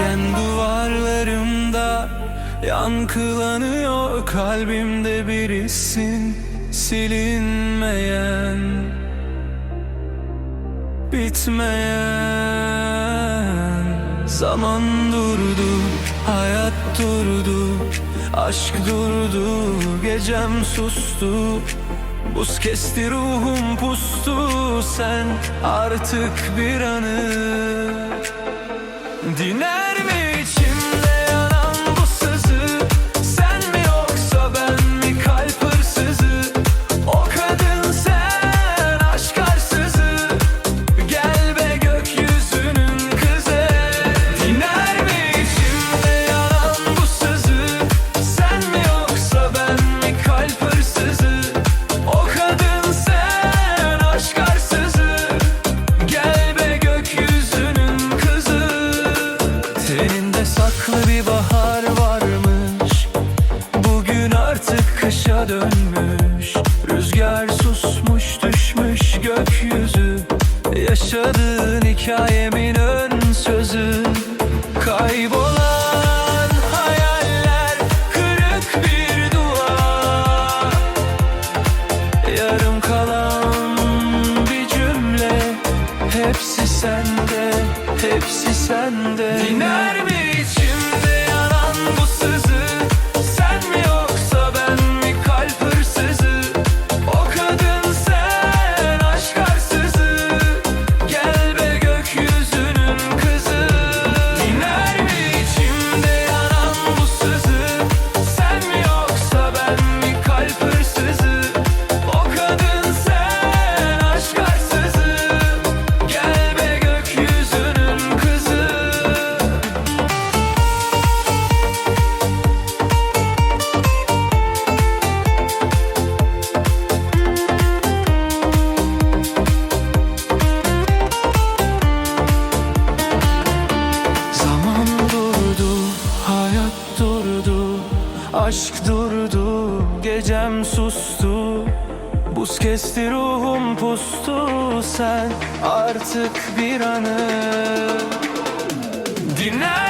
Gölgen duvarlarımda Yankılanıyor kalbimde birisin Silinmeyen Bitmeyen. Zaman durdu Hayat durdu Aşk durdu Gecem sustu. Buz kesti ruhum pustu Sen artık bir anı Diner mi Saklı bir bahar varmış. Bugün artık kışa dönmüş. Rüzgar susmuş düşmüş gökyüzü. Yaşadığın hikayemin ön sözü. Kaybolan Hepsi sende, hepsi sende. Diner mi Aşk durdu, gecem sustu. Buz kesti ruhum pustu. Sen artık bir anı. Dinler